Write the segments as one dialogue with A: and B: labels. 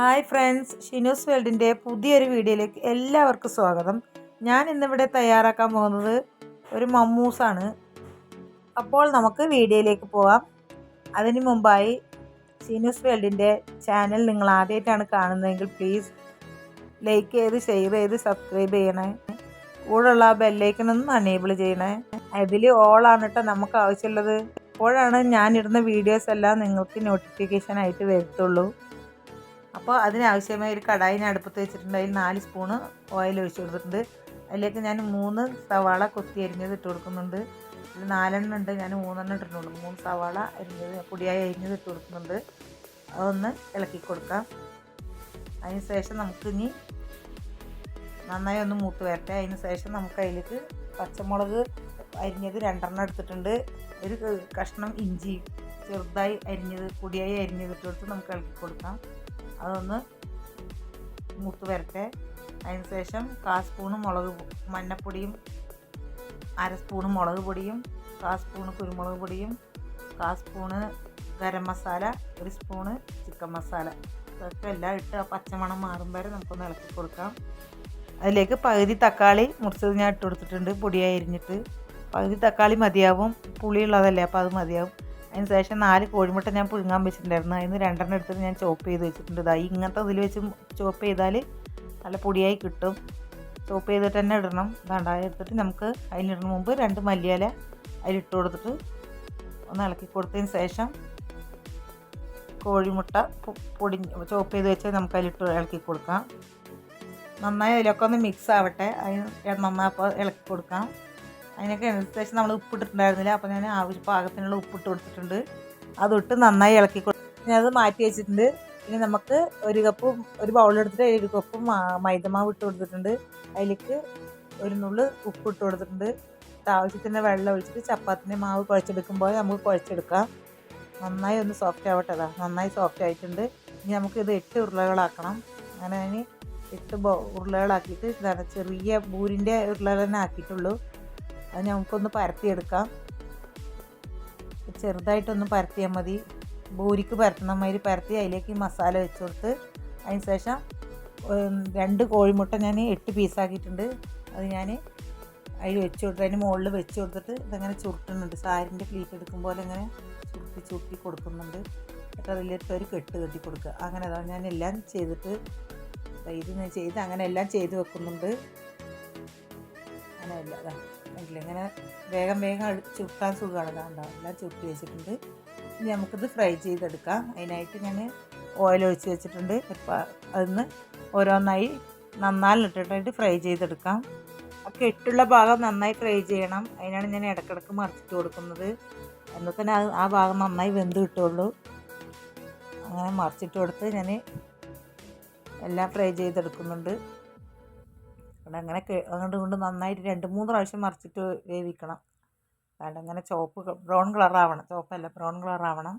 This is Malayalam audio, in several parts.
A: ഹായ് ഫ്രണ്ട്സ് ഷിനോസ് വേൾഡിന്റെ പുതിയൊരു വീഡിയോയിലേക്ക് എല്ലാവർക്കും സ്വാഗതം. ഞാൻ ഇന്നിവിടെ തയ്യാറാക്കാൻ പോകുന്നത് ഒരു മമ്മൂസാണ്. അപ്പോൾ നമുക്ക് വീഡിയോയിലേക്ക് പോവാം. അതിന് മുമ്പായി ഷിനോസ് വേൾഡിന്റെ ചാനൽ നിങ്ങൾ ആദ്യമായിട്ടാണ് കാണുന്നതെങ്കിൽ പ്ലീസ് ലൈക്ക് ചെയ്ത് ഷെയർ ചെയ്ത് സബ്സ്ക്രൈബ് ചെയ്യണേ. കൂടെയുള്ള ആ ഒന്ന് അനേബിൾ ചെയ്യണേ. അതിൽ ഓളാണ് കേട്ടോ നമുക്ക് ആവശ്യമുള്ളത്. അപ്പോഴാണ് ഞാനിടുന്ന വീഡിയോസ് എല്ലാം നിങ്ങൾക്ക് നോട്ടിഫിക്കേഷൻ ആയിട്ട് വരത്തുള്ളൂ. അപ്പോൾ അതിനാവശ്യമായ ഒരു കടായിനെ അടുപ്പത്ത് വെച്ചിട്ടുണ്ട്. അതിൽ നാല് സ്പൂണ് ഓയിൽ ഒഴിച്ച് കൊടുത്തിട്ടുണ്ട്. അതിലേക്ക് ഞാൻ മൂന്ന് സവാള കൊത്തി അരിഞ്ഞത് ഇട്ട് കൊടുക്കുന്നുണ്ട്. ഇതിൽ നാലെണ്ണം ഉണ്ട്. ഞാൻ മൂന്നെണ്ണം ഇട്ടിട്ടുണ്ട്. മൂന്ന് സവാള അരിഞ്ഞത് പൊടിയായി അരിഞ്ഞത് ഇട്ട് കൊടുക്കുന്നുണ്ട്. അതൊന്ന് ഇളക്കി കൊടുക്കാം. അതിന് ശേഷം നമുക്ക് ഇനി നന്നായി ഒന്ന് മൂത്ത് വരട്ടെ. അതിന് ശേഷം നമുക്ക് അതിലേക്ക് പച്ചമുളക് അരിഞ്ഞത് രണ്ടെണ്ണം എടുത്തിട്ടുണ്ട്. ഒരു കഷ്ണം ഇഞ്ചി ചെറുതായി അരിഞ്ഞത് പൊടിയായി അരിഞ്ഞത് ഇട്ട് കൊടുത്ത് നമുക്ക് ഇളക്കി കൊടുക്കാം. അതൊന്ന് മൂത്ത് വരട്ടെ. അതിന് ശേഷം കാ സ്പൂണ് മുളക് മഞ്ഞപ്പൊടിയും അര സ്പൂണ് മുളക് പൊടിയും കാ സ്പൂണ് കുരുമുളക് പൊടിയും കാ സ്പൂണ് ഗരം മസാല ഒരു സ്പൂണ് ചിക്കൻ മസാല. ഇതൊക്കെ എല്ലാം ഇട്ട് ആ പച്ചമണം മാറും വരെ നമുക്കൊന്ന് ഇളക്കി കൊടുക്കാം. അതിലേക്ക് പകുതി തക്കാളി മുറിച്ചത് ഞാൻ ഇട്ട് കൊടുത്തിട്ടുണ്ട് പൊടിയായി അരിഞ്ഞിട്ട് പകുതി തക്കാളി മതിയാവും പുളിയുള്ളതല്ലേ അപ്പോൾ അത് മതിയാവും. അതിന് ശേഷം നാല് കോഴിമുട്ട ഞാൻ പുഴുങ്ങാൻ വെച്ചിട്ടുണ്ടായിരുന്നു. അതിന് രണ്ടെണ്ണം എടുത്തിട്ട് ഞാൻ ചോപ്പ് ചെയ്ത് വെച്ചിട്ടുണ്ട്. ഇതായി ഇങ്ങനത്തെ ഇതിൽ വെച്ച് ചോപ്പ് ചെയ്താൽ നല്ല പൊടിയായി കിട്ടും. ചോപ്പ് ചെയ്തിട്ട് തന്നെ ഇടണം. ഇതാണ്ട എടുത്തിട്ട് നമുക്ക് അതിലിടുന്ന മുമ്പ് രണ്ട് മല്ലിയില അതിലിട്ട് കൊടുത്തിട്ട് ഒന്ന് ഇളക്കി കൊടുത്തതിന് ശേഷം കോഴിമുട്ട പൊടി ചോപ്പ് ചെയ്ത് വെച്ച് നമുക്ക് അതിലിട്ട് ഇളക്കി കൊടുക്കാം. നന്നായി അതിലൊക്കെ ഒന്ന് മിക്സ് ആവട്ടെ. അതിന് നന്നായപ്പോൾ ഇളക്കി കൊടുക്കാം. അതിനൊക്കെ അനുസരിച്ച് നമ്മൾ ഉപ്പിട്ടിട്ടുണ്ടായിരുന്നില്ല. അപ്പോൾ ഞാൻ ആവശ്യ പാകത്തിനുള്ള ഉപ്പിട്ട് കൊടുത്തിട്ടുണ്ട്. അതിട്ട് നന്നായി ഇളക്കി കൊടുത്ത് അത് മാറ്റി വെച്ചിട്ടുണ്ട്. ഇനി നമുക്ക് ഒരു കപ്പ് ഒരു ബൗളെടുത്തിട്ട് ഒരു കപ്പ് മൈദമാവ് ഇട്ട് കൊടുത്തിട്ടുണ്ട്. അതിലേക്ക് ഒരു നുള്ളു ഉപ്പിട്ട് കൊടുത്തിട്ടുണ്ട്. ആവശ്യത്തിന് വെള്ളം ഒഴിച്ചിട്ട് ചപ്പാത്തിന്റെ മാവ് കുഴച്ചെടുക്കുമ്പോൾ നമുക്ക് കുഴച്ചെടുക്കാം. നന്നായി ഒന്ന് സോഫ്റ്റ് ആവട്ടെ അതാ. നന്നായി സോഫ്റ്റ് ആയിട്ടുണ്ട്. ഇനി നമുക്ക് ഇത് എട്ട് ഉരുളകളാക്കണം. അങ്ങനെ അതിന് എട്ട് ഉരുളകളാക്കിയിട്ട് ചെറിയ ബൂരിന്റെ ഉരുളകൾ തന്നെ ആക്കിയിട്ടുള്ളൂ. അത് നമുക്കൊന്ന് പരത്തിയെടുക്കാം. ചെറുതായിട്ടൊന്ന് പരത്തിയാൽ മതി. ബൂരിക്ക് പരത്തുന്ന മാതിരി പരത്തി അതിലേക്ക് മസാല വെച്ച് കൊടുത്ത് അതിന് ശേഷം രണ്ട് കോഴിമുട്ട ഞാൻ എട്ട് പീസാക്കിയിട്ടുണ്ട് അത് ഞാൻ അതിൽ വെച്ച് കൊടുത്ത് അതിന് മുകളിൽ വെച്ച് കൊടുത്തിട്ട് ഇതങ്ങനെ ചുരുട്ടുന്നുണ്ട്. സാരിന്റെ പ്ലീറ്റ് എടുക്കും പോലെ ഇങ്ങനെ ചുരുട്ടി ചുരുട്ടി കൊടുക്കുന്നുണ്ട്. എന്നിട്ട് അതിലിട്ട് ഒരു കെട്ട് കെട്ടി കൊടുക്കുക. അങ്ങനെ അതാണ് ഞാൻ എല്ലാം ചെയ്തിട്ട് ഇത് ഞാൻ ചെയ്ത് അങ്ങനെ എല്ലാം ചെയ്ത് വെക്കുന്നുണ്ട്. അങ്ങനെ അല്ല ഇങ്ങനെ വേഗം വേഗം ചുട്ടാൻ സുഖമാണ്. ഉണ്ടാവും എല്ലാം ചുട്ടി വെച്ചിട്ടുണ്ട്. ഇനി നമുക്കിത് ഫ്രൈ ചെയ്തെടുക്കാം. അതിനായിട്ട് ഞാൻ ഓയിൽ ഒഴിച്ച് വെച്ചിട്ടുണ്ട്. ഇപ്പം അതിന്ന് ഓരോന്നായി നന്നാലിട്ടിട്ടായിട്ട് ഫ്രൈ ചെയ്തെടുക്കാം. ആ കെട്ടുള്ള ഭാഗം നന്നായി ഫ്രൈ ചെയ്യണം. അതിനാണ് ഞാൻ ഇടക്കിടക്ക് മറിച്ചിട്ട് കൊടുക്കുന്നത്. എന്നാൽ തന്നെ ആ ഭാഗം നന്നായി വെന്ത് കിട്ടുള്ളൂ. അങ്ങനെ മറിച്ചിട്ട് കൊടുത്ത് ഞാൻ എല്ലാം ഫ്രൈ ചെയ്തെടുക്കുന്നുണ്ട്. അവിടെ അങ്ങനെ അങ്ങോട്ട് കൊണ്ട് നന്നായിട്ട് രണ്ട് മൂന്ന് പ്രാവശ്യം മറിച്ചിട്ട് വേവിക്കണം. അതുകൊണ്ട് അങ്ങനെ ചോപ്പ് ബ്രൗൺ കളറാവണം. ചുവപ്പല്ല ബ്രൗൺ കളറാവണം.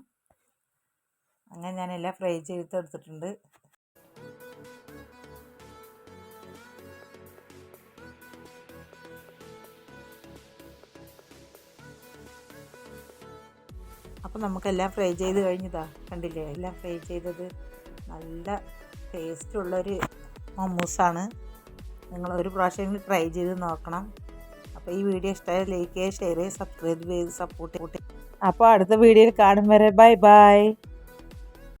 A: അങ്ങനെ ഞാനെല്ലാം ഫ്രൈ ചെയ്തെടുത്തിട്ടുണ്ട്. അപ്പോൾ നമുക്കെല്ലാം ഫ്രൈ ചെയ്ത് കഴിഞ്ഞതാ. കണ്ടില്ലേ? എല്ലാം ഫ്രൈ ചെയ്തത്. നല്ല ടേസ്റ്റുള്ളൊരു മമ്മൂസാണ് നിങ്ങൾ ഒരു പ്രാവശ്യം ട്രൈ ചെയ്ത് നോക്കണം. അപ്പോൾ ഈ വീഡിയോ ഇഷ്ടമായ ലൈക്ക് ചെയ്യുക ഷെയർ ചെയ്യുക സബ്സ്ക്രൈബ് ചെയ്ത് സപ്പോർട്ട് അപ്പോൾ അടുത്ത വീഡിയോയിൽ കാണും വരെ. Bye bye